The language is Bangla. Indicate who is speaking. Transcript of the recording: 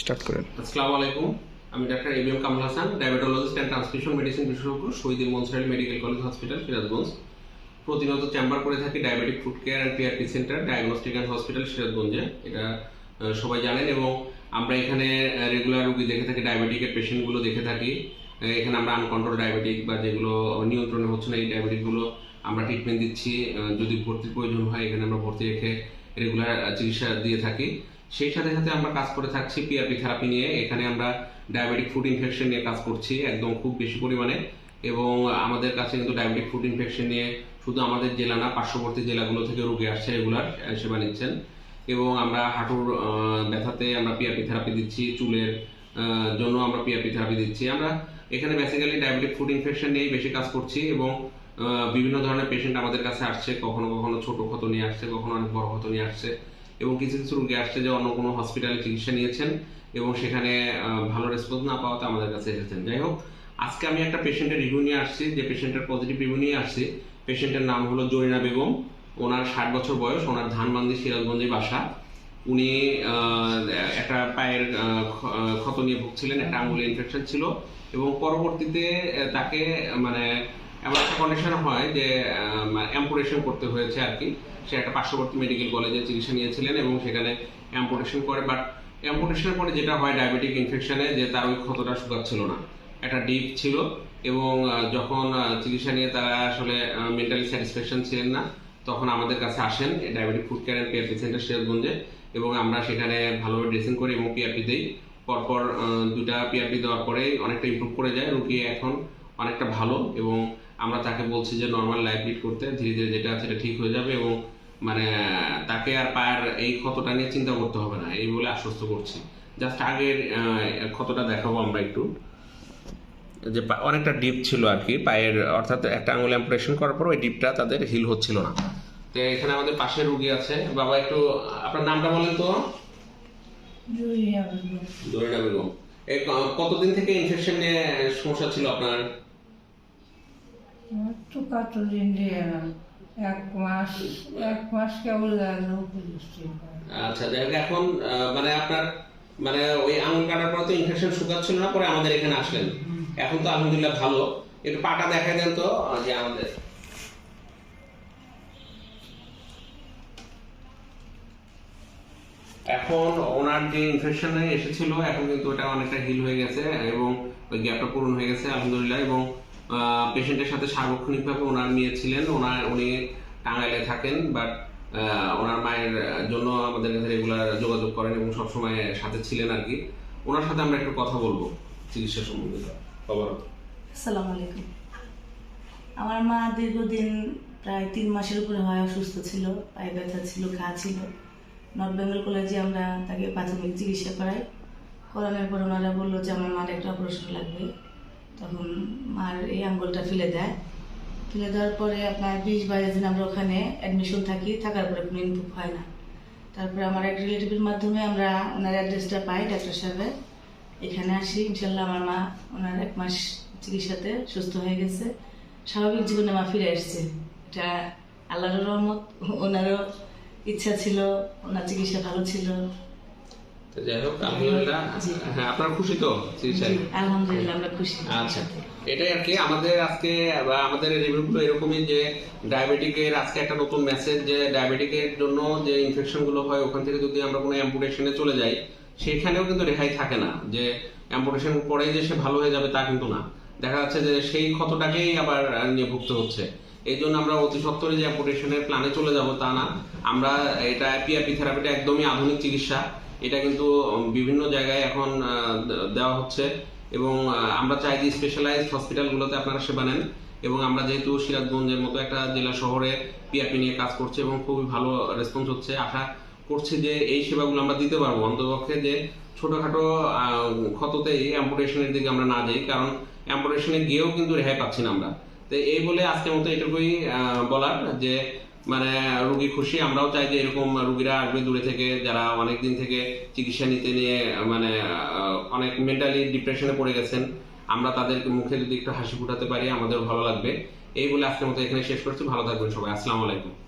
Speaker 1: স্টার্ট করেন।
Speaker 2: আসসালামু আলাইকুম। আমি doctor ABM Kamrul Hasan diabetologist transmission medicine বিশেষজ্ঞ Shaheed Mansur Ali medical college, hospital, Sirajganj. প্রতিনিয়ত চেম্বার করে থাকি diabetic food care and PRP centre, diagnostic and hospital, সিরাজগঞ্জে। এটা সবাই জানেন এবং আমরা এখানে রেগুলার রুগী দেখে থাকি, ডায়াবেটিকের পেশেন্টগুলো দেখে থাকি। এখানে আমরা আনকন্ট্রোল ডায়াবেটিক বা যেগুলো নিয়ন্ত্রণে হচ্ছে না, এই ডায়াবেটিকগুলো আমরা ট্রিটমেন্ট দিচ্ছি। যদি ভর্তির প্রয়োজন হয়, এখানে আমরা ভর্তি রেখে রেগুলার চিকিৎসা দিয়ে থাকি। সেই সাথে সাথে আমরা কাজ করে থাকছি পিআরপি থেরাপি নিয়ে। এখানে আমরা ডায়াবেটিক ফুড ইনফেকশন নিয়ে কাজ করছি, একদম খুব বেশি পরিমাণে। এবং আমাদের কাছে কিন্তু ডায়াবেটিক ফুড ইনফেকশন নিয়ে শুধু আমাদের জেলা না, পার্শ্ববর্তী জেলাগুলো থেকে রোগী আসছে রেগুলার সেবা নিচ্ছেন। এবং আমরা হাঁটুর ব্যথাতে আমরা পিআরপি থেরাপি দিচ্ছি, চুলের জন্য আমরা পিআরপি থেরাপি দিচ্ছি। আমরা এখানে বেসিক্যালি ডায়াবেটিক ফুড ইনফেকশন নিয়েই বেশি কাজ করছি এবং বিভিন্ন ধরনের পেশেন্ট আমাদের কাছে আসছে, কখনো কখনো ছোট ক্ষত নিয়ে আসছে, কখনো অনেক বড় ক্ষত নিয়ে আসছে। এবং কিছু কিছু রোগী আসছে যে অন্য কোনো হসপিটালে চিকিৎসা নিয়েছেন এবং সেখানে ভালো রেসপন্স না পাওয়াতে আমাদের কাছে এসেছেন। যাই হোক, আজকে আমি একটা পেশেন্টের রিভিউ নিয়ে আসছি, যে পেশেন্টের পজিটিভ রিভিউ নিয়ে আসছি। পেশেন্টের নাম হলো জরিনা বেগম। ওনার ষাট বছর বয়স, ওনার ধানবান্দি সিরাজগঞ্জে বাসা। উনি একটা পায়ের ক্ষত নিয়ে ভুগছিলেন, একটা আঙুলে ইনফেকশন ছিল এবং পরবর্তীতে তাকে মানে এমন একটা কন্ডিশন হয় যে অ্যাম্পুটেশন করতে হয়েছে আর কি। সে একটা পার্শ্ববর্তী মেডিকেল কলেজে চিকিৎসা নিয়েছিলেন এবং সেখানে অ্যাম্পুটেশন করে বাট অ্যাম্পুটেশনের পরে যেটা হয় ডায়াবেটিক ইনফেকশনে যে তার ওই ক্ষতটা শুকাচ্ছিল না। একটা ডিপ ছিল এবং যখন চিকিৎসা নিয়ে তারা আসলে মেন্টালি স্যাটিসফ্যাকশন ছিলেন না, তখন আমাদের কাছে আসেন diabetic food care and PRP centre সিরাজগঞ্জে এবং আমরা সেখানে ভালোভাবে ড্রেসিং করি এবং পিআরপি দিই। পরপর দুটা পিআরপি দেওয়ার পরে অনেকটা ইমপ্রুভ করে যায়। রুগী এখন অনেকটা ভালো এবং আমরা তাকে বলছি যে নর্মাল লাইফ লিড করতে ধীরে ধীরে যেটা আছে সেটা ঠিক হয়ে যাবে এবং মানে তাকে আর পায়ের এই ক্ষতটা নিয়ে চিন্তা করতে হবে না এই বলে আশ্বস্ত করছি। জাস্ট আগের ক্ষতটা দেখাবো আমরা একটু। যে অনেকটা ডিপ ছিল আর কি পায়ের অর্থাৎ একটা আঙুল অ্যাম্পারেশন করার পর ওই ডিপটা তাদের হিল হচ্ছিল না। তো এখানে আমাদের পাশে রুগী আছে। বাবা একটু আপনার নামটা বলেন তো?
Speaker 3: জুড়িয়া বেগম।
Speaker 2: দরিনা বেগম। এই কতদিন থেকে ইনফেকশন নিয়ে সমস্যা ছিল আপনার?
Speaker 3: কতদিন দিয়ে না এক মাস এক মাস কেবল
Speaker 2: আচ্ছা এখন মানে আপনার মানে ওই আঙুল কাটার পর তো ইনফেকশন শুকাচ্ছিল না, পরে আমাদের এখানে আসলেন। এখন তো আলহামদুলিল্লাহ ভালো। একটু পাটা দেখাই দেন তো যে আমাদের। এখন ওনার যে ইনফেকশন এসেছিল, এখন কিন্তু ওটা অনেকটা হিল হয়ে গেছে, এবং ওই গ্যাপটা পূরণ হয়ে গেছে, আলহামদুলিল্লাহ, এবং পেশেন্টের সাথে সার্বক্ষণিকভাবে ওনার মেয়ে ছিলেন। ওনার, উনি টাঙ্গাইলে থাকেন বাট ওনার মায়ের জন্য আমাদের কাছে রেগুলার যোগাযোগ করেন এবং সবসময় সাথে ছিলেন আর কি। ওনার সাথে আমরা একটু কথা বলব চিকিৎসা সম্বন্ধে। খবর
Speaker 4: আলাইকুম। আমার মা দীর্ঘদিন প্রায় তিন মাসের উপরে হয়, অসুস্থ ছিল, পায়ে ব্যথা ছিল, ঘা ছিল। নর্থ বেঙ্গল কলেজে আমরা তাকে প্রাথমিক চিকিৎসা করাই। করানোর পর ওনারা বলল যে আমার মার একটা অপারেশন লাগবে। তখন মার এই আঙ্গুলটা ফেলে দেয়। ফেলে দেওয়ার পরে আপনার বিশ বাইশ দিন আমরা ওখানে অ্যাডমিশন থাকি, থাকার পরে কোনো ইনপুট হয় না। তারপরে আমার এক রিলেটিভের মাধ্যমে আমরা ওনার অ্যাড্রেসটা পাই, ডাক্তার সাহেবের। এখানে আসি, ইনশাল্লাহ আমার মা ওনার এক মাস চিকিৎসাতে সুস্থ হয়ে গেছে। স্বাভাবিক জীবনে মা ফিরে আসছে। এটা আল্লাহর রহমত, ওনারও ইচ্ছা ছিল, ওনার চিকিৎসা ভালো ছিল।
Speaker 2: তো যাই হোক আলহামদুলিল্লাহ
Speaker 4: জি।
Speaker 2: হ্যাঁ আপনার খুশি তো? চিকিৎসায়
Speaker 4: আলহামদুলিল্লাহ আমরা খুশি।
Speaker 2: আচ্ছা এটাই আর কি আমাদের আজকে আমাদের রিভিউগুলো এরকমই যে ডায়াবেটিকের আজকে একটা নতুন মেসেজ যে ডায়াবেটিকের জন্য যে ইনফেকশনগুলো হয় ওখান থেকে যদি আমরা কোনো অ্যাম্পুটেশনে চলে যাই সেখানেও কিন্তু রেহাই থাকে না। যে অ্যাম্পুটেশন পরে যে সে ভালো হয়ে যাবে তা কিন্তু না। দেখা যাচ্ছে যে সেই ক্ষতটাকেই আবার নিয়ে ভুগতে হচ্ছে। এই জন্য আমরা অতি সত্তরে যে অ্যাম্পুটেশনের প্ল্যানে চলে যাব তা না। আমরা এটা পিআরপি থেরাপিটা একদমই আধুনিক চিকিৎসা। এটা কিন্তু বিভিন্ন জায়গায় এখন দেওয়া হচ্ছে। এবং আমরা চাই যে স্পেশালাইজড হসপিটালগুলোতে আপনারা সেবা নেন। এবং আমরা যেহেতু সিরাজগঞ্জের মতো একটা জেলা শহরে পিআরপি নিয়ে কাজ করছি এবং খুবই ভালো রেসপন্স হচ্ছে, আশা করছি যে এই সেবাগুলো আমরা দিতে পারব। অন্তপক্ষে যে ছোটখাটো ক্ষততেই অ্যাম্পুটেশনের দিকে আমরা না যাই, কারণ অ্যাম্পুটেশনে গিয়েও কিন্তু রেহাই পাচ্ছি না আমরা। তো এই বলে আজকের মতো এটুকুই বলার, যে মানে রুগী খুশি, আমরাও চাই যে এরকম রুগীরা আসবে দূরে থেকে, যারা অনেক দিন থেকে চিকিৎসা নিতে নিয়ে মানে অনেক মেন্টালি ডিপ্রেশনে পড়ে গেছেন, আমরা তাদের মুখে যদি একটু হাসি ফুটাতে পারি আমাদের ভালো লাগবে। এই বলে আজকের মতো এখানে শেষ করছি। ভালো থাকবেন সবাই। আসসালামু আলাইকুম।